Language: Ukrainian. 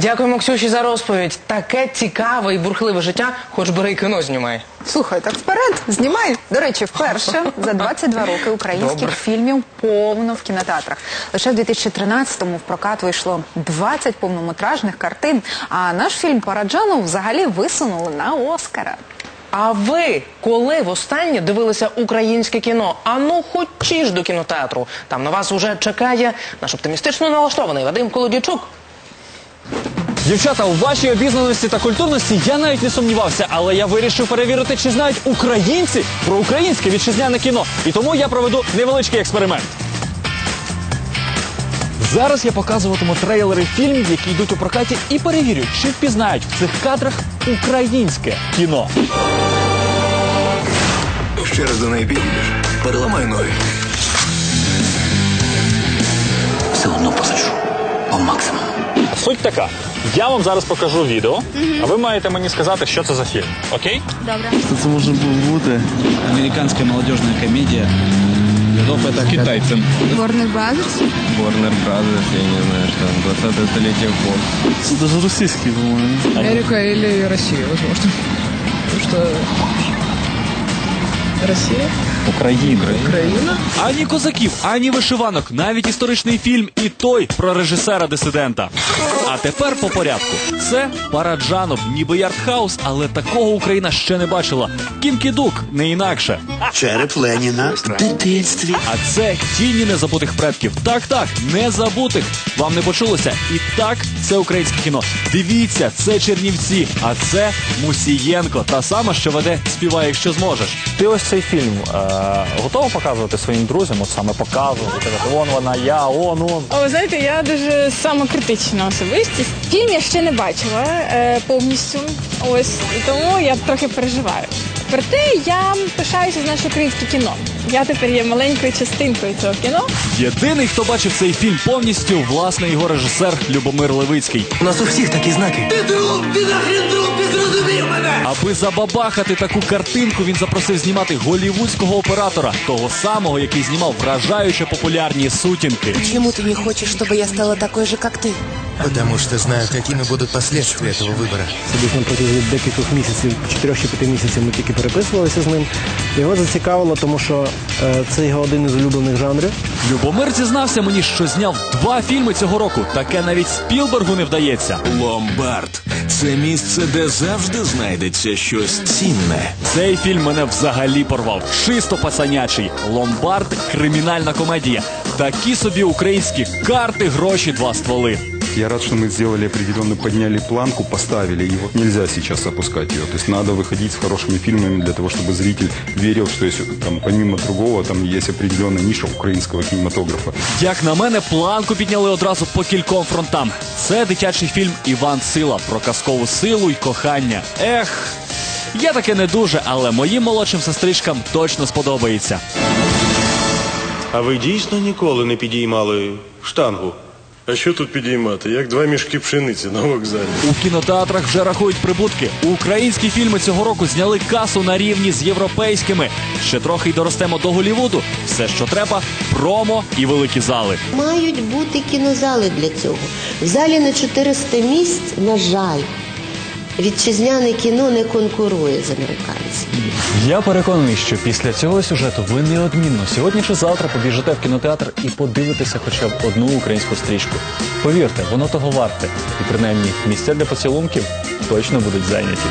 Дякуємо Ксюші за розповідь. Таке цікаве і бурхливе життя, хоч бери і кіно знімай. Слухай, так вперед, знімай. До речі, вперше за 22 роки українських Добре. фільмів повно в кінотеатрах. Лише в 2013-му в прокат вийшло 20 повнометражних картин, а наш фільм Параджану взагалі висунули на Оскара. А ви коли востаннє дивилися українське кіно? А ну хочі до кінотеатру. Там на вас уже чекає наш оптимістично налаштований Вадим Колодячук. Дівчата, у вашій обізнаності та культурності я навіть не сумнівався, але я вирішив перевірити, чи знають українці про українське вітчизняне кіно. І тому я проведу невеличкий експеримент. Зараз я показуватиму трейлери фільмів, які йдуть у прокаті, і перевірю, чи впізнають в цих кадрах українське кіно. Ще раз до неї підійдеш. Переламай ноги. Суть така: я вам зараз покажу відео, а ви маєте мені сказати, що це за фільм. Окей? Добре. Що це може бути? Американская молодежная комедия. Готов это китайцам. Warner Brothers? Warner Brothers, я не знаю, что там, 20 столетие Fox. Це даже російський, по-моєму. Америка или Россия, возможно. Потому что Россия, Україна. Украина. Ані козаків, ані вишиванок, навіть історичний фільм і той про режисера дисидента. А тепер по порядку. Це Параджанов, ніби Ярдхаус, але такого Україна ще не бачила. Кінкідук, не інакше. Череп Леніна в дитинстві. А це тіні незабутих предків. Так, так, незабутих. Вам не почулося? І так, це українське кіно. Дивіться, це Чернівці, а це Мусієнко, та сама, що веде співай, якщо зможеш. Ти ось цей фільм е, готова показувати своїм друзям? От саме показувати, он вона, я, он, он. А ви знаєте, я дуже самокритична особистість. Фільм я ще не бачила е, повністю. Ось і тому я трохи переживаю. Проте я пишаюся з наше українське кіно. Я тепер є маленькою частинкою цього кіно. Єдиний, хто бачив цей фільм повністю, власне, його режисер Любомир Левицький. У нас у всіх такі знаки. Аби забабахати таку картинку, він запросив знімати голівудського оператора, того самого, який знімав вражаюче популярні сутінки. Почему ты не хочешь, чтобы я стала такой же, как ты? Потому что знаю, какими будут последствия этого выбора. На протязі декількох місяців, 4 чи 5 місяців ми тільки переписувалися з ним. Його зацікавило, тому що е, це його один із улюблених жанрів. Любомир зізнався мені, що зняв два фільми цього року. Таке навіть Спілбергу не вдається. Ломбард це місце, де завжди знайдеться щось цінне. Цей фільм мене взагалі порвав. Чисто пацанячий. Ломбард, кримінальна комедія. Такі собі українські карти, гроші, два стволи. Я рад, что мы сделали определенно, подняли планку, поставили, и вот нельзя сейчас опускать ее. То есть надо выходить с хорошими фильмами для того, чтобы зритель верил, что есть, там, помимо другого, там есть определенная ниша украинского кинематографа. Як на мене, планку підняли одразу по кільком фронтам. Це дитячий фільм Іван Сила про казкову силу й кохання. Ех, я таке не дуже, але моїм молодшим сестричкам точно сподобається. А ви дійсно ніколи не підіймали штангу? А що тут підіймати? Як два мішки пшениці на вокзалі. У кінотеатрах вже рахують прибутки. Українські фільми цього року зняли касу на рівні з європейськими. Ще трохи й доростемо до Голівуду. Все, що треба, промо і великі зали. Мають бути кінозали для цього. В залі на 400 місць, на жаль, вітчизняне кіно не конкурує з американським. Я переконаний, що після цього сюжету ви неодмінно сьогодні чи завтра побіжите в кінотеатр і подивитеся хоча б одну українську стрічку. Повірте, воно того варте, і принаймні місця для поцілунків точно будуть зайняті.